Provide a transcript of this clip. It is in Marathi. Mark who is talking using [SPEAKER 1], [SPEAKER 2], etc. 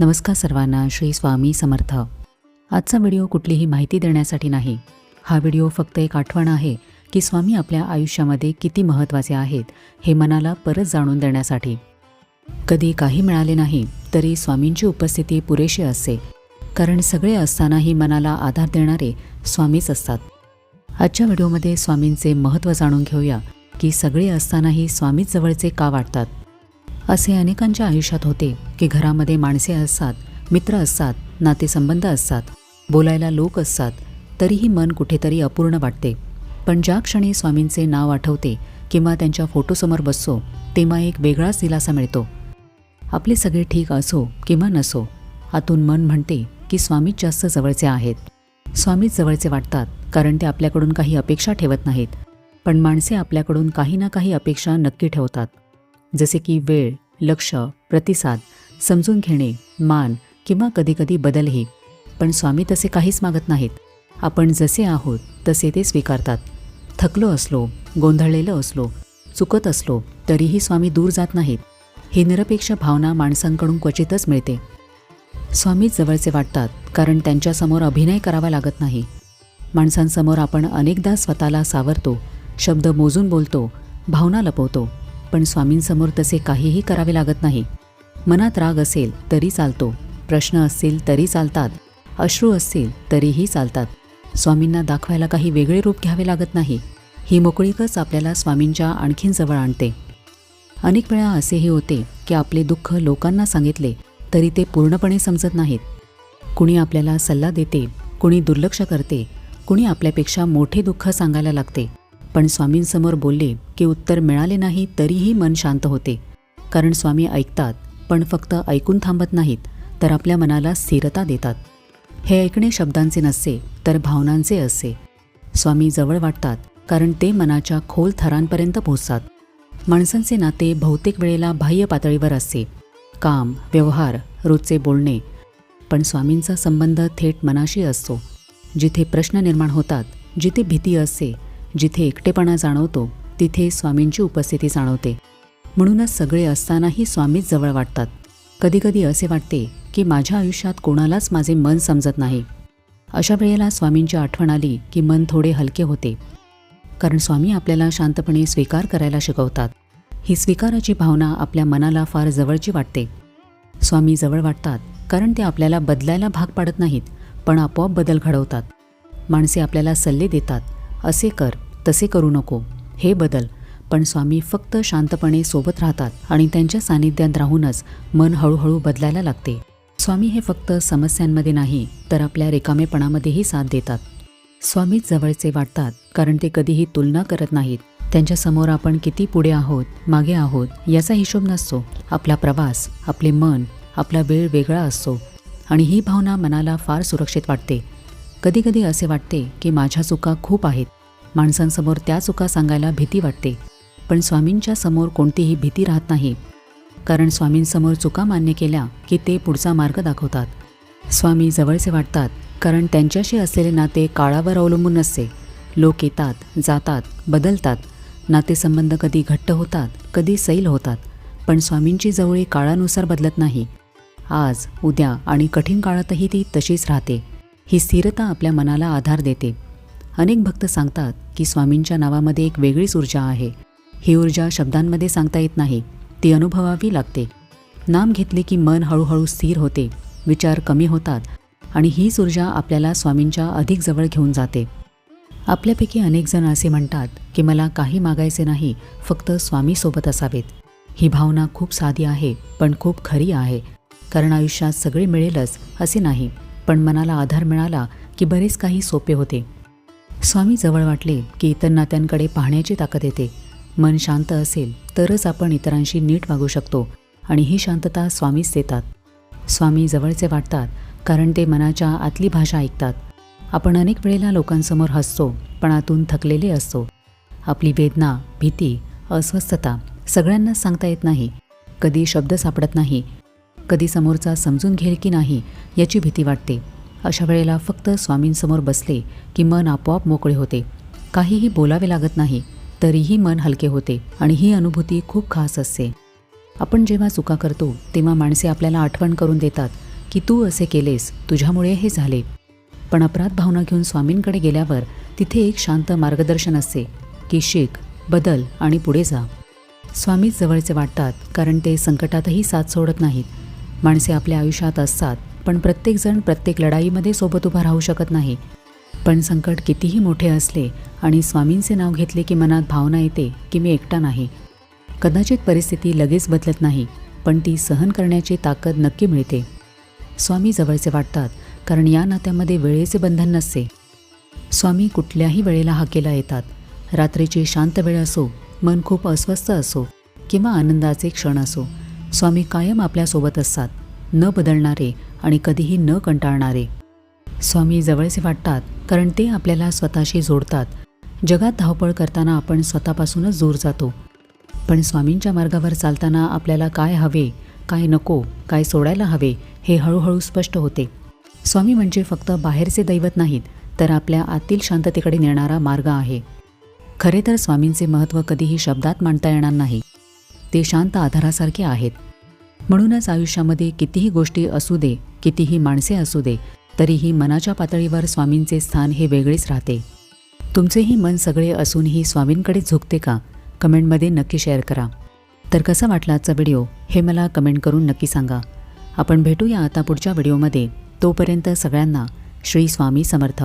[SPEAKER 1] नमस्कार सर्वांना श्री स्वामी समर्थ. आजचा व्हिडिओ कुठलीही माहिती देण्यासाठी नाही. हा व्हिडिओ फक्त एक आठवण आहे की स्वामी आपल्या आयुष्यामध्ये किती महत्त्वाचे आहेत हे मनाला परत जाणून देण्यासाठी. कधी काही मिळाले नाही तरी स्वामींची उपस्थिती पुरेशी असते. कारण सगळे असतानाही मनाला आधार देणारे स्वामीच असतात. आजच्या व्हिडिओमध्ये स्वामींचे महत्त्व जाणून घेऊया की सगळे असतानाही स्वामीच जवळचे का वाटतात? असे अनेकांच्या आयुष्यात होते की घरामध्ये माणसे असतात मित्र असतात नातेसंबंध असतात बोलायला लोक असतात तरीही मन कुठेतरी अपूर्ण वाटते. पण ज्या क्षणी स्वामींचे नाव आठवते किंवा त्यांच्या फोटोसमोर बसतो तेव्हा एक वेगळाच दिलासा मिळतो. आपले सगळे ठीक असो किंवा नसो आतून मन म्हणते की स्वामीच जास्त जवळचे आहेत. स्वामीच जवळचे वाटतात कारण ते आपल्याकडून काही अपेक्षा ठेवत नाहीत. पण माणसे आपल्याकडून काही ना काही अपेक्षा नक्की ठेवतात. जसे की वेळ लक्ष प्रतिसाद समजून घेणे मान किंवा कधीकधी बदलही. पण स्वामी तसे काहीच मागत नाहीत. आपण जसे आहोत तसे ते स्वीकारतात. थकलो असलो गोंधळलेलं असलो चुकत असलो तरीही स्वामी दूर जात नाहीत. ही निरपेक्ष भावना माणसांकडून क्वचितच मिळते. स्वामीच जवळचे वाटतात कारण त्यांच्यासमोर अभिनय करावा लागत नाही. माणसांसमोर आपण अनेकदा स्वतःला सावरतो शब्द मोजून बोलतो भावना लपवतो. पण स्वामींसमोर तसे काहीही करावे लागत नाही. मनात राग असेल तरी चालतो. प्रश्न असतील तरी चालतात. अश्रू असतील तरीही चालतात. स्वामींना दाखवायला काही वेगळे रूप घ्यावे लागत नाही. ही मोकळीकच आपल्याला स्वामींच्या आणखीन जवळ आणते. अनेक वेळा असेही होते की आपले दुःख लोकांना सांगितले तरी ते पूर्णपणे समजत नाहीत. कुणी आपल्याला सल्ला देते कुणी दुर्लक्ष करते कुणी आपल्यापेक्षा मोठे दुःख सांगायला लागते. पण स्वामींसमोर बोलले की उत्तर मिळाले नाही तरीही मन शांत होते. कारण स्वामी ऐकतात पण फक्त ऐकून थांबत नाहीत तर आपल्या मनाला स्थिरता देतात. हे ऐकणे शब्दांचे नसते तर भावनांचे असते. स्वामी जवळ वाटतात कारण ते मनाच्या खोल थरांपर्यंत पोहोचतात. माणसांचे नाते बहुतेक वेळेला बाह्य पातळीवर असते. काम व्यवहार रोजचे बोलणे. पण स्वामींचा संबंध थेट मनाशी असतो. जिथे प्रश्न निर्माण होतात जिथे भीती असते जिथे एकटेपणा जाणवतो तिथे स्वामींची उपस्थिती जाणवते. म्हणूनच सगळे असतानाही स्वामीच जवळ वाटतात. कधीकधी असे वाटते की माझ्या आयुष्यात कोणालाच माझे मन समजत नाही. अशा वेळेला स्वामींची आठवण आली की मन थोडे हलके होते. कारण स्वामी आपल्याला शांतपणे स्वीकार करायला शिकवतात. ही स्वीकाराची भावना आपल्या मनाला फार जवळची वाटते. स्वामी जवळ वाटतात कारण ते आपल्याला बदलायला भाग पाडत नाहीत पण आपोआप बदल घडवतात. माणसे आपल्याला सल्ले देतात असे कर तसे करू नको. हे बदल. पण स्वामी फक्त शांतपणे सोबत राहतात आणि त्यांच्या सानिध्यात राहूनच मन हळूहळू बदलायला लागते. स्वामी हे फक्त समस्यांमध्ये नाही तर आपल्या रिकामेपणामध्येही साथ देतात. स्वामीच जवळचे वाटतात कारण ते कधीही तुलना करत नाहीत. त्यांच्यासमोर आपण किती पुढे आहोत मागे आहोत याचा हिशोब नसतो. आपला प्रवास आपले मन आपला वेळ वेगळा असतो. आणि ही भावना मनाला फार सुरक्षित वाटते. कधीकधी असे वाटते की माझ्या चुका खूप आहेत माणसांसमोर त्या चुका सांगायला भीती वाटते. पण स्वामींच्या समोर कोणतीही भीती राहत नाही. कारण स्वामींसमोर चुका मान्य केल्या की ते पुढचा मार्ग दाखवतात. स्वामी जवळचे वाटतात कारण त्यांच्याशी असलेले नाते काळावर अवलंबून नसते. लोक येतात जातात बदलतात. नातेसंबंध कधी घट्ट होतात कधी सैल होतात. पण स्वामींची जवळी काळानुसार बदलत नाही. आज उद्या आणि कठीण काळातही ती तशीच राहते. ही स्थिरता आपल्या मनाला आधार देते. अनेक भक्त सांगतात की स्वामींच्या नावामध्ये एक वेगळीच ऊर्जा आहे. ही ऊर्जा शब्दांमध्ये सांगता येत नाही ती अनुभवावी लागते. नाम घेतले की मन हळूहळू स्थिर होते विचार कमी होतात आणि हीच ऊर्जा आपल्याला स्वामींच्या अधिक जवळ घेऊन जाते. आपल्यापैकी अनेक जण असे म्हणतात की मला काही मागायचे नाही फक्त स्वामीसोबत असावेत. ही भावना खूप साधी आहे पण खूप खरी आहे. कारण आयुष्यात सगळे मिळेलच असे नाही पण मनाला आधार मिळाला की बरेच काही सोपे होते. स्वामी जवळ वाटले की इतर नात्यांकडे पाहण्याची ताकद येते. मन शांत असेल तरच आपण इतरांशी नीट वागू शकतो आणि ही शांतता स्वामीच देतात. स्वामी जवळचे वाटतात कारण ते मनाच्या आतली भाषा ऐकतात. आपण अनेक वेळेला लोकांसमोर हसतो पण आतून थकलेले असतो. आपली वेदना भीती अस्वस्थता सगळ्यांनाच सांगता येत नाही. कधी शब्द सापडत नाही. कधी समोरचा समजून घेईल की नाही याची भीती वाटते. अशा वेळेला फक्त स्वामींसमोर बसले की मन आपोआप मोकळे होते. काहीही बोलावे लागत नाही तरीही मन हलके होते आणि ही अनुभूती खूप खास असते. आपण जेव्हा चुका करतो तेव्हा माणसे आपल्याला आठवण करून देतात की तू असे केलेस तुझ्यामुळे हे झाले. पण अपराध भावना घेऊन स्वामींकडे गेल्यावर तिथे एक शांत मार्गदर्शन असते की शिक बदल आणि पुढे जा. स्वामीच जवळचे वाटतात कारण ते संकटातही साथ सोडत नाहीत. माणसे आपल्या आयुष्यात असतात पण प्रत्येकजण प्रत्येक लढाईमध्ये सोबत उभा राहू शकत नाही. पण संकट कितीही मोठे असले आणि स्वामींचे नाव घेतले की मनात भावना येते की मी एकटा नाही. कदाचित परिस्थिती लगेच बदलत नाही पण ती सहन करण्याची ताकद नक्की मिळते. स्वामी जवळचे वाटतात कारण या नात्यामध्ये वेळेचे बंधन नसते. स्वामी कुठल्याही वेळेला हाकेला येतात. रात्रीची शांत वेळ असो मन खूप अस्वस्थ असो किंवा आनंदाचे क्षण असो स्वामी कायम आपल्यासोबत असतात. न बदलणारे आणि कधीही न कंटाळणारे. स्वामी जवळचे वाटतात कारण ते आपल्याला स्वतःशी जोडतात. जगात धावपळ करताना आपण स्वतःपासूनच दूर जातो. पण स्वामींच्या मार्गावर चालताना आपल्याला काय हवे काय नको काय सोडायला हवे हे हळूहळू स्पष्ट होते. स्वामी म्हणजे फक्त बाहेरचे दैवत नाहीत तर आपल्या आतील शांततेकडे नेणारा मार्ग आहे. खरे तर स्वामींचे महत्त्व कधीही शब्दात मांडता येणार नाही. ते शांत आधारासारखे आहेत. म्हणूनच आयुष्यामध्ये कितीही गोष्टी असू दे कितीही माणसे असू दे तरीही मनाच्या पातळीवर स्वामींचे स्थान हे वेगळेच राहते. तुमचेही मन सगळे असूनही स्वामींकडे झुकते का? कमेंटमध्ये नक्की शेअर करा. तर कसा वाटला आजचा व्हिडिओ? हे मला कमेंट करून नक्की सांगा. आपण भेटूया आता पुढच्या व्हिडिओमध्ये. तोपर्यंत सगळ्यांना श्री स्वामी समर्थ.